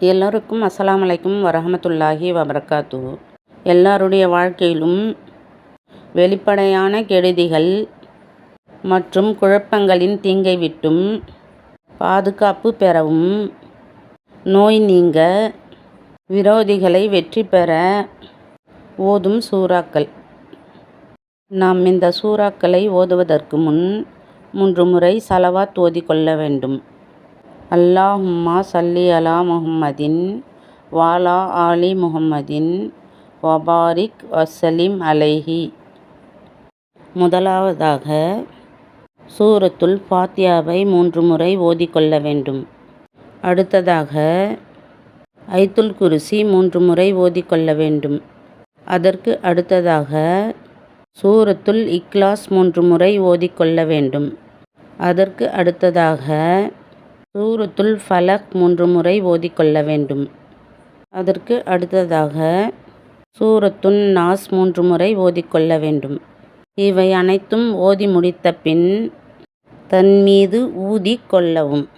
எல்லோருக்கும் அஸ்லாம் வலைக்கும் வரஹமத்துல்லாஹி வபர்காத்து எல்லாருடைய வாழ்க்கையிலும் வெளிப்படையான கெடுதிகள் மற்றும் குழப்பங்களின் தீங்கை விட்டும் பாதுகாப்பு பெறவும் நோய் நீங்க விரோதிகளை வெற்றி பெற ஓதும் சூறாக்கள். நாம் இந்த சூறாக்களை ஓதுவதற்கு முன் மூன்று முறை சலவாத் ஓதிக்கொள்ள வேண்டும். அல்லாஹும்மா சல்லி அலா முஹம்மதின் வாலா ஆலி முஹம்மதின் வபாரிக் வசலிம் அலைஹி. முதலாவதாக சூரத்துல் ஃபாத்தியாவை மூன்று முறை ஓதிக்கொள்ள வேண்டும். அடுத்ததாக ஐத்துல் குருசி மூன்று முறை ஓதிக்கொள்ள வேண்டும். அதற்கு அடுத்ததாக சூரத்துல் இக்லாஸ் மூன்று முறை ஓதிக்கொள்ள வேண்டும். அதற்கு அடுத்ததாக சூரத்துல் ஃபலக் மூன்று முறை ஓதிக்கொள்ள வேண்டும். அதற்கு அடுத்ததாக சூரத்துன் நாஸ் மூன்று முறை ஓதிக்கொள்ள வேண்டும். இவை அனைத்தும் ஓதி முடித்த பின் தன் மீது ஊதி கொள்ளவும்.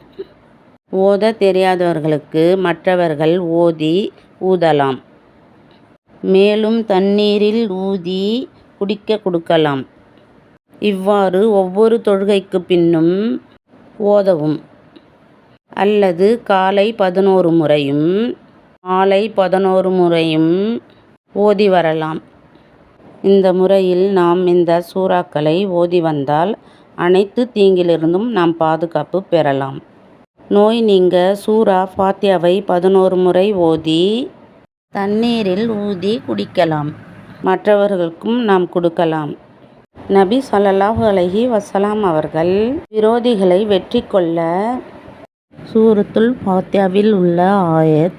ஓத தெரியாதவர்களுக்கு மற்றவர்கள் ஓதி ஊதலாம். மேலும் தண்ணீரில் ஊதி குடிக்க கொடுக்கலாம். இவ்வாறு ஒவ்வொரு தொழுகைக்கு பின்னும் ஓதவும். அல்லது காலை பதினோரு முறையும் மாலை பதினோரு முறையும் ஓதி வரலாம். இந்த முறையில் நாம் இந்த சூறாக்களை ஓதி வந்தால் அனைத்து தீங்கிலிருந்தும் நாம் பாதுகாப்பு பெறலாம். நோய் நீங்க சூரா ஃபாத்தியாவை பதினோரு முறை ஓதி தண்ணீரில் ஊதி குடிக்கலாம். மற்றவர்களுக்கும் நாம் கொடுக்கலாம். நபி சொல்லலாஹு அலஹி வசலாம் அவர்கள் விரோதிகளை வெற்றி கொள்ள சூரத்துல் ஃபாத்தியாவில் உள்ள ஆயத்.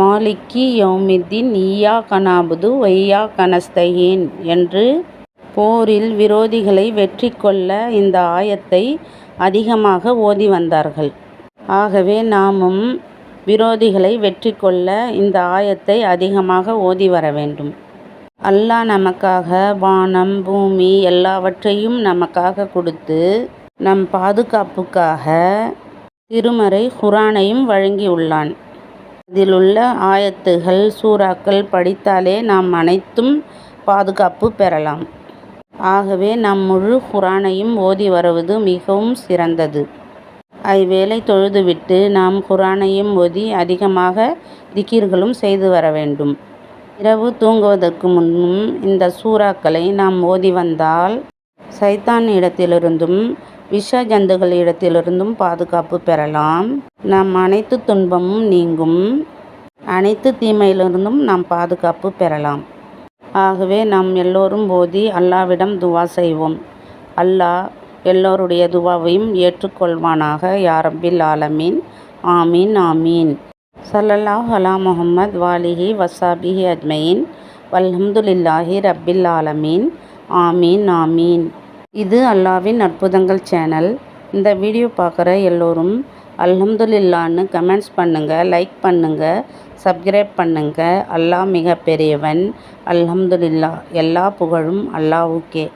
மாலிக்கி யௌமித்தீன் ஈயா கனாபுது வையா கனஸ்தகீன் என்று போரில் விரோதிகளை வெற்றி கொள்ள இந்த ஆயத்தை அதிகமாக ஓதி வந்தார்கள். ஆகவே நாமும் விரோதிகளை வெற்றி கொள்ள இந்த ஆயத்தை அதிகமாக ஓதி வர வேண்டும். அல்லாஹ் நமக்காக வானம் பூமி எல்லாவற்றையும் நமக்காக கொடுத்து நம் பாதுகாப்புக்காக திருமறை குரானையும் வழங்கியுள்ளான். அதிலுள்ள ஆயத்துகள் சூறாக்கள் படித்தாலே நாம் அனைத்தும் பாதுகாப்பு பெறலாம். ஆகவே நம் முழு குரானையும் ஓதி வருவது மிகவும் சிறந்தது. ஐவேளை தொழுதுவிட்டு நாம் குரானையும் ஓதி அதிகமாக திக்கிர்களும் செய்து வர வேண்டும். இரவு தூங்குவதற்கு முன்னும் இந்த சூறாக்களை நாம் ஓதி வந்தால் சைத்தான் இடத்திலிருந்தும் விஷ ஜந்துகளிடத்திலிருந்தும் பாதுகாப்பு பெறலாம். நம் அனைத்து துன்பமும் நீங்கும். அனைத்து தீமையிலிருந்தும் நாம் பாதுகாப்பு பெறலாம். ஆகவே நாம் எல்லோரும் போதி அல்லாவிடம் துவா செய்வோம். அல்லாஹ் எல்லோருடைய துவாவையும் ஏற்றுக்கொள்வானாக யாரப்பில் ஆலமீன். ஆமீன் ஆமீன். சல்லல்லாஹ் அலா முகமது வாலிஹி வசாபிஹி அஜ்மயின். வல்ஹம்துலில்லாஹி ரப்பில் ஆலமீன். ஆமீன் ஆமீன். இது அல்லாவின் அற்புதங்கள் சேனல் இந்த வீடியோ பார்க்குற எல்லோரும் அல்ஹம்துலில்லான்னு கமெண்ட்ஸ் பண்ணுங்கள் லைக் பண்ணுங்கள் சப்ஸ்கிரைப் பண்ணுங்கள் அல்லாஹ் மிக பெரியவன் அல்ஹம்துலில்லா எல்லா புகழும் அல்லாவுக்கே